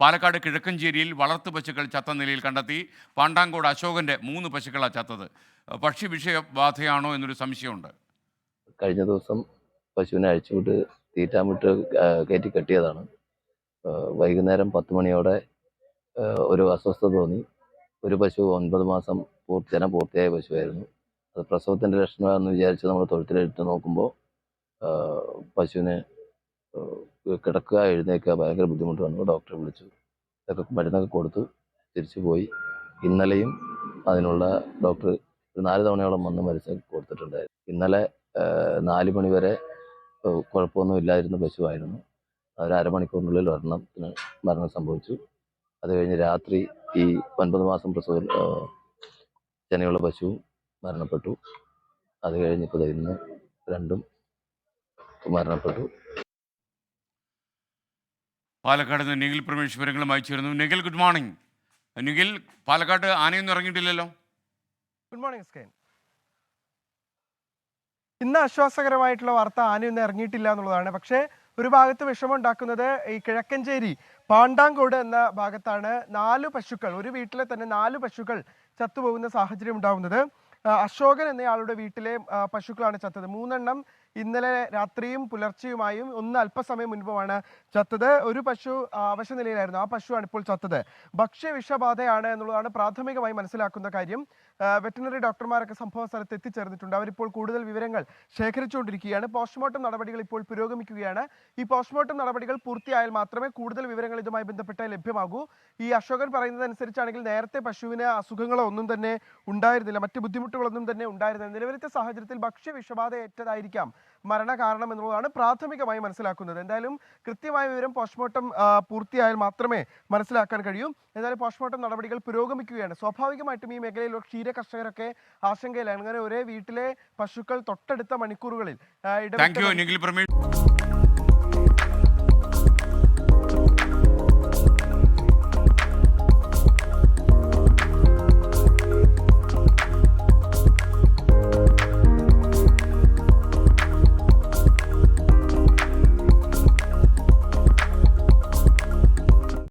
പാലക്കാട് കിഴക്കഞ്ചേരിയിൽ വളർത്തു പശുക്കൾ ചത്ത നിലയിൽ കണ്ടെത്തി പാണ്ടാങ്കോട് അശോകന്റെ മൂന്ന് പശുക്കളാണ് ചത്തത്. പക്ഷി വിഷയബാധയാണോ എന്നൊരു സംശയമുണ്ട്. കഴിഞ്ഞ ദിവസം പശുവിനെ അഴിച്ചുവിട്ട് തീറ്റാമിട്ട് കയറ്റി കെട്ടിയതാണ്. വൈകുന്നേരം പത്ത് മണിയോടെ ഒരു അസ്വസ്ഥത തോന്നി. ഒരു പശു ഒൻപത് മാസം പൂർത്തി ജനം പൂർത്തിയായ പശുവായിരുന്നു. അത് പ്രസവത്തിന്റെ ലക്ഷണമാണെന്ന് വിചാരിച്ച് നമ്മൾ തൊഴുത്തിലെടുത്ത് നോക്കുമ്പോൾ പശുവിന് കിടക്കുക എഴുന്നേൽക്കുക ഭയങ്കര ബുദ്ധിമുട്ട് വന്നു ഡോക്ടറെ വിളിച്ചു. ഇതൊക്കെ മരുന്നൊക്കെ കൊടുത്തു. തിരിച്ചു പോയി. ഇന്നലെയും അതിനുള്ള ഡോക്ടർ ഒരു നാല് തവണയോളം വന്ന് മരുന്ന് കൊടുത്തിട്ടുണ്ടായിരുന്നു. ഇന്നലെ നാല് മണി വരെ കുഴപ്പമൊന്നും ഇല്ലായിരുന്ന പശുവായിരുന്നു. ഒരു അരമണിക്കൂറിനുള്ളിൽ ഒരെണ്ണത്തിന് മരണം സംഭവിച്ചു. അത് കഴിഞ്ഞ് രാത്രി ഈ ഒൻപത് മാസം പ്രസവ ചെനയുള്ള പശു മരണപ്പെട്ടു. അത് കഴിഞ്ഞിപ്പോൾ ഇന്ന് രണ്ടും മരണപ്പെട്ടു. പാലക്കാട് നിന്ന് നിഖിൽ പ്രമേഷ് വിവരങ്ങളും അയച്ചിരുന്നു. നിഖിൽ ഗുഡ് മോർണിംഗ് നിഖിൽ പാലക്കാട് ആനയൊന്നും ഇറങ്ങിയിട്ടില്ലല്ലോ? ഗുഡ് മോർണിംഗ് ഇന്ന് ആശ്വാസകരമായിട്ടുള്ള വാർത്ത ആനയൊന്നും ഇറങ്ങിയിട്ടില്ല എന്നുള്ളതാണ്. പക്ഷേ ഒരു ഭാഗത്ത് വിഷമമുണ്ടാക്കുന്നത് ഈ കിഴക്കഞ്ചേരി പാണ്ടാങ്കോട് എന്ന ഭാഗത്താണ് നാല് പശുക്കൾ ഒരു വീട്ടിലെ തന്നെ നാല് പശുക്കൾ ചത്തുപോകുന്ന സാഹചര്യം ഉണ്ടാവുന്നത്. അശോകൻ എന്നയാളുടെ വീട്ടിലെ പശുക്കളാണ് ചത്തത്. മൂന്നെണ്ണം ഇന്നലെ രാത്രിയും പുലർച്ചെയുമായും ഒന്ന് അല്പസമയം മുൻപുമാണ് ചത്തത്. ഒരു പശു അവശ നിലയിലായിരുന്നു. ആ പശുവാണ് ഇപ്പോൾ ചത്തത്. ഭക്ഷ്യ വിഷബാധയാണ് എന്നുള്ളതാണ് പ്രാഥമികമായി മനസ്സിലാക്കുന്ന കാര്യം. വെറ്റിനറി ഡോക്ടർമാരൊക്കെ സംഭവ സ്ഥലത്ത് എത്തിച്ചേർന്നിട്ടുണ്ട്. അവരിപ്പോൾ കൂടുതൽ വിവരങ്ങൾ ശേഖരിച്ചുകൊണ്ടിരിക്കുകയാണ്. പോസ്റ്റ്മോർട്ടം നടപടികൾ ഇപ്പോൾ പുരോഗമിക്കുകയാണ്. ഈ പോസ്റ്റ്മോർട്ടം നടപടികൾ പൂർത്തിയായാൽ മാത്രമേ കൂടുതൽ വിവരങ്ങൾ ഇതുമായി ബന്ധപ്പെട്ട് ലഭ്യമാകൂ. ഈ അശോകൻ പറയുന്നതനുസരിച്ചാണെങ്കിൽ നേരത്തെ പശുവിന് അസുഖങ്ങളോ ഒന്നും തന്നെ ഉണ്ടായിരുന്നില്ല. മറ്റ് ബുദ്ധിമുട്ടുകളൊന്നും തന്നെ ഉണ്ടായിരുന്നില്ല. നിലവിലത്തെ സാഹചര്യത്തിൽ ഭക്ഷ്യ വിഷബാധ ഏറ്റതായിരിക്കാം മരണ കാരണം എന്നുള്ളതാണ് പ്രാഥമികമായി മനസ്സിലാക്കുന്നത്. എന്തായാലും കൃത്യമായ വിവരം പോസ്റ്റ്മോർട്ടം പൂർത്തിയായാൽ മാത്രമേ മനസ്സിലാക്കാൻ കഴിയൂ. എന്തായാലും പോസ്റ്റ്മോർട്ടം നടപടികൾ പുരോഗമിക്കുകയാണ്. സ്വാഭാവികമായിട്ടും ഈ മേഖലയിലുള്ള ക്ഷീര കർഷകരൊക്കെ ആശങ്കയിലാണ്. അങ്ങനെ ഒരേ വീട്ടിലെ പശുക്കൾ തൊട്ടടുത്ത മണിക്കൂറുകളിൽ ആ,